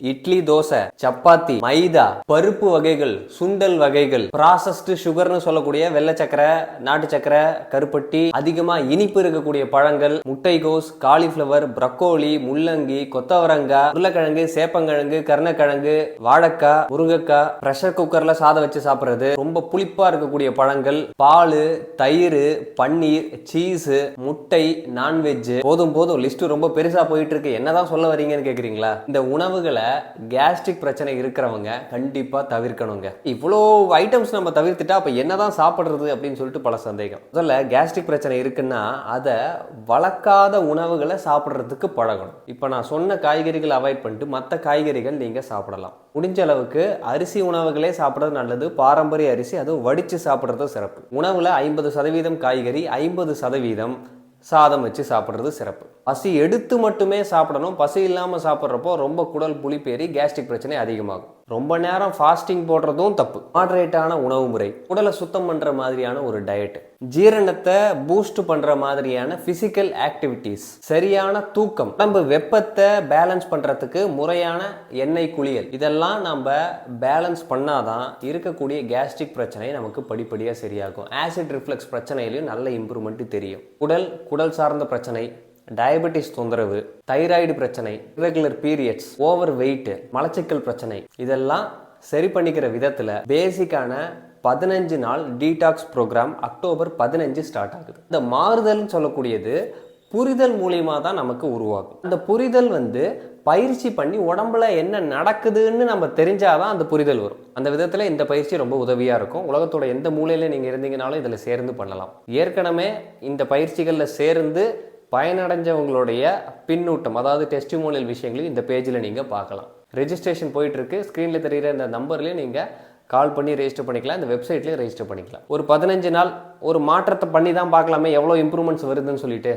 இட்லி தோசை சப்பாத்தி மைதா பருப்பு வகைகள் சுண்டல் வகைகள் ப்ராசஸ்டு சுகர்னு சொல்லக்கூடிய வெள்ளை சக்கரை நாட்டு சக்கரை கருப்பட்டி அதிகமா இனிப்பு இருக்கக்கூடிய பழங்கள் முட்டைகோஸ் காலிஃப்ளவர் பிரக்கோலி முள்ளங்கி கொத்தவரங்காய் உருளைக்கிழங்கு சேப்பங்கிழங்கு கருணக்கிழங்கு வாழைக்காய் முருங்கைக்காய் ப்ரெஷர் குக்கர்ல சாதம் வச்சு சாப்பிட்றது. ரொம்ப புளிப்பா இருக்கக்கூடிய பழங்கள் பால் தயிர் பன்னீர் சீஸ் முட்டை நான்வெஜ் போதும் போதும். லிஸ்ட் ரொம்ப பெருசா போயிட்டு இருக்கு. என்னதான் சொல்ல வரீங்கன்னு கேக்குறீங்களா? இந்த உணவுகளை கேஸ்ட்ரிக் பிரச்சனை இருக்கிறவங்க கண்டிப்பாக தவிர்க்கணுங்க. இவ்வளோ ஐட்டம்ஸ் நம்ம தவிர்த்துட்டா அப்ப என்னதான் சாப்பிட்றது அப்படின்னு சொல்லிட்டு பல சந்தேகம். முதல்ல கேஸ்ட்ரிக் பிரச்சனை இருக்குன்னா அதை வளர்க்காத உணவுகளை சாப்பிட்றதுக்கு பழகணும். இப்போ நான் சொன்ன காய்கறிகள் அவாய்ட் பண்ணிட்டு மற்ற காய்கறிகள் நீங்கள் சாப்பிடலாம். முடிஞ்ச அளவுக்கு அரிசி உணவுகளே சாப்பிட்றது நல்லது பாரம்பரிய அரிசி அதுவும் வடித்து சாப்பிட்றது சிறப்பு. உணவில் ஐம்பது சதவீதம் காய்கறி ஐம்பது சதவீதம் சாதம் வச்சு சாப்பிட்றது சிறப்பு. பசி எடுத்து மட்டுமே சாப்பிடணும். பசி இல்லாமல் சாப்பிட்றப்போ ரொம்ப குடல் புளிப்பேறி கேஸ்ட்ரிக் பிரச்சனை அதிகமாகும். ரொம்ப நேரம் ஃபாஸ்டிங் போடுறதும் தப்பு. மாட்ரேட்டான உணவு முறை உடலை சுத்தம் பண்ணுற மாதிரியான ஒரு டயட் ஜீரணத்தை பூஸ்ட் பண்ணுற மாதிரியான ஃபிசிக்கல் ஆக்டிவிட்டீஸ் சரியான தூக்கம் நம்ம வெப்பத்தை பேலன்ஸ் பண்ணுறதுக்கு முறையான எண்ணெய் குளியல் இதெல்லாம் நம்ம பேலன்ஸ் பண்ணாதான் இருக்கக்கூடிய கேஸ்ட்ரிக் பிரச்சனை நமக்கு படிப்படியாக சரியாகும். ஆசிட் ரிஃப்ளெக்ஸ் பிரச்சனையிலையும் நல்ல இம்ப்ரூவ்மெண்ட் தெரியும். குடல் குடல் சார்ந்த பிரச்சனை டயபெட்டிஸ் தொந்தரவு தைராய்டு பிரச்சனை இரெகுலர் பீரியட்ஸ் ஓவர் வெயிட் மலச்சிக்கல் பிரச்சனை இதெல்லாம் சரி பண்ணிக்கிற விதத்தில் பேசிக்கான பதினஞ்சு நாள் டீடாக்ஸ் ப்ரோக்ராம் அக்டோபர் பதினஞ்சு ஸ்டார்ட் ஆகுது. இந்த மாறுதல்னு சொல்லக்கூடியது புரிதல் மூலியமாக தான் நமக்கு உருவாகும். அந்த புரிதல் வந்து பயிற்சி பண்ணி உடம்புல என்ன நடக்குதுன்னு நம்ம தெரிஞ்சாதான் அந்த புரிதல் வரும். அந்த விதத்தில் இந்த பயிற்சி ரொம்ப உதவியாக இருக்கும். உலகத்தோட எந்த மூலையில் நீங்கள் இருந்தீங்கனாலும் இதில் சேர்ந்து பண்ணலாம். ஏற்கனவே இந்த பயிற்சிகளில் சேர்ந்து பயனடைஞ்சவங்களுடைய பின்னூட்டம் அதாவது டெஸ்டிமோனியல் விஷயங்களையும் இந்த பேஜில் நீங்கள் பார்க்கலாம். ரெஜிஸ்ட்ரேஷன் போயிட்டுருக்கு. ஸ்க்ரீனில் தெரிகிற இந்த நம்பர்லேயும் நீங்கள் கால் பண்ணி ரெஜிஸ்டர் பண்ணிக்கலாம். இந்த வெப்சைட்லேயும் ரெஜிஸ்டர் பண்ணிக்கலாம். ஒரு பதினஞ்சு நாள் ஒரு மாற்றத்தை பண்ணி தான் பார்க்கலாமே. எவ்வளோ இம்ப்ரூவ்மெண்ட்ஸ் வருதுன்னு சொல்லிட்டு.